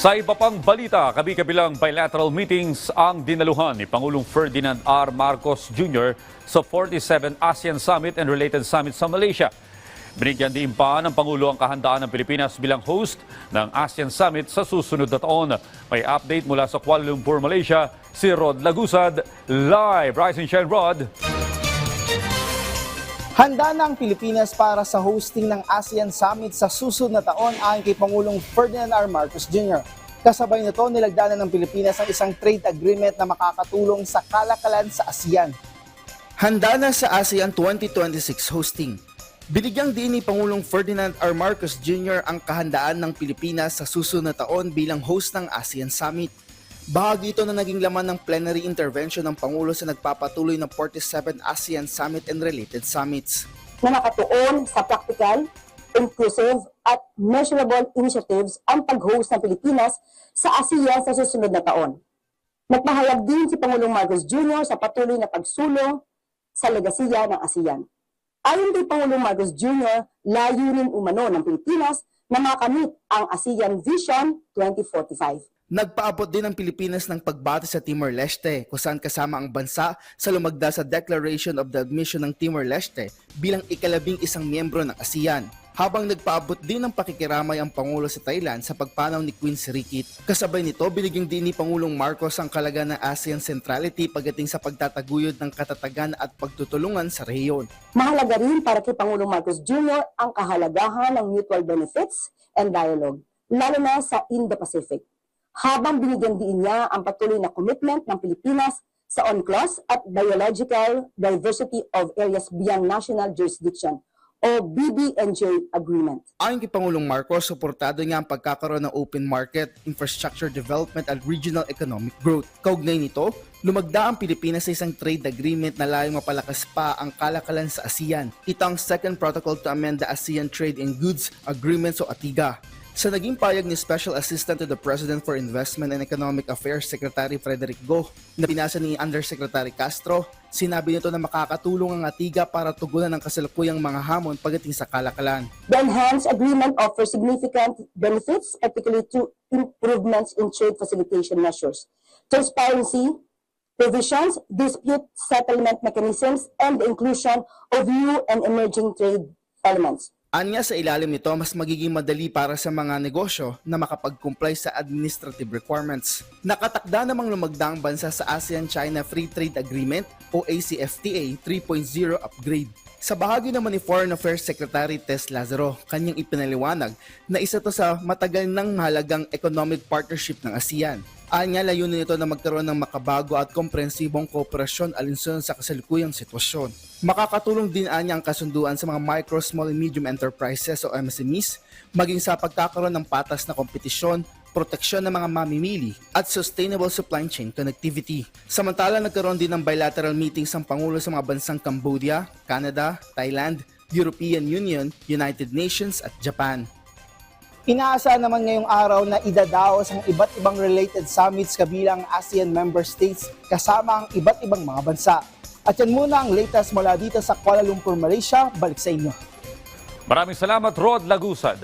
Sa iba pang balita, kabi-kabilang bilateral meetings ang dinaluhan ni Pangulong Ferdinand R. Marcos Jr. sa 47 ASEAN Summit and related summit sa Malaysia. Binigyan din pa ng Pangulo ang kahandaan ng Pilipinas bilang host ng ASEAN Summit sa susunod na taon. May update mula sa Kuala Lumpur, Malaysia, si Rod Lagusad. Live, Rise and Shine Rod. Handa na ang Pilipinas para sa hosting ng ASEAN Summit sa susunod na taon ayon kay Pangulong Ferdinand R. Marcos Jr. Kasabay nito, nilagdanan ng Pilipinas ang isang trade agreement na makakatulong sa kalakalan sa ASEAN. Handa na sa ASEAN 2026 hosting. Binigyang din ni Pangulong Ferdinand R. Marcos Jr. ang kahandaan ng Pilipinas sa susunod na taon bilang host ng ASEAN Summit. Bahagi ito na naging laman ng plenary intervention ng Pangulo sa nagpapatuloy na 47 ASEAN Summit and related summits. na nakatuon sa practical, inclusive at measurable initiatives ang pag-host ng Pilipinas sa ASEAN sa susunod na taon. Nagpahayag din si Pangulong Marcos Jr. sa patuloy na pagsulong sa legasiya ng ASEAN. Ayon kay Pangulong Marcos Jr., layunin umano ng Pilipinas na makamit ang ASEAN Vision 2045. Nagpaabot din ang Pilipinas ng pagbati sa Timor-Leste kung saan kasama ang bansa sa lumagda sa Declaration of the Admission ng Timor-Leste bilang ikalabing isang miyembro ng ASEAN. Habang nagpaabot din ng pakikiramay ang Pangulo sa Thailand sa pagpanaw ni Queen Sirikit. Kasabay nito, binigyang din ni Pangulong Marcos ang kalaga ng ASEAN centrality pagdating sa pagtataguyod ng katatagan at pagtutulungan sa rehiyon. Mahalaga rin para kay Pangulong Marcos Jr. ang kahalagahan ng mutual benefits and dialogue, lalo na sa Indo-Pacific. Habang binigyan din niya ang patuloy na commitment ng Pilipinas sa UNCLOS at Biological Diversity of Areas Beyond National Jurisdiction o BBNJ Agreement. Ayon kay Pangulong Marcos, suportado niya ang pagkakaroon ng open market, infrastructure development at regional economic growth. Kaugnay nito, lumagda ang Pilipinas sa isang trade agreement na layong mapalakas pa ang kalakalan sa ASEAN. Ito ang second protocol to amend the ASEAN Trade in Goods Agreement o ATIGA. Sa naging payag ni Special Assistant to the President for Investment and Economic Affairs Secretary Frederick Go na pinasa ni Undersecretary Castro, sinabi nito na makakatulong ang ATIGA para tugunan ang kasalukuyang mga hamon pagdating sa kalakalan. The enhanced agreement offers significant benefits, particularly through improvements in trade facilitation measures, transparency, provisions, dispute settlement mechanisms, and the inclusion of new and emerging trade elements. Anya sa ilalim nito, mas magiging madali para sa mga negosyo na makapag-comply sa administrative requirements. Nakatakda namang lumagda ang bansa sa ASEAN-China Free Trade Agreement o ACFTA 3.0 upgrade. Sa bahagi naman ni Foreign Affairs Secretary Tess Lazaro, kanyang ipinaliwanag na isa to sa matagal ng mahalagang economic partnership ng ASEAN. Anya layunin nito na magkaroon ng makabago at komprehensibong kooperasyon alinsunod sa kasalukuyang sitwasyon. Makakatulong din anya ang kasunduan sa mga micro, small and medium enterprises o MSMEs, maging sa pagkakaroon ng patas na kompetisyon, proteksyon ng mga mamimili, at sustainable supply chain connectivity. Samantala nagkaroon din ng bilateral meetings ang Pangulo sa mga bansang Cambodia, Canada, Thailand, European Union, United Nations at Japan. Inaasahan naman ngayong araw na idadaos ang iba't ibang related summits kabilang ASEAN member states kasama ang iba't ibang mga bansa. At yan muna ang latest mula dito sa Kuala Lumpur, Malaysia. Balik sa inyo. Maraming salamat, Rod Lagusad.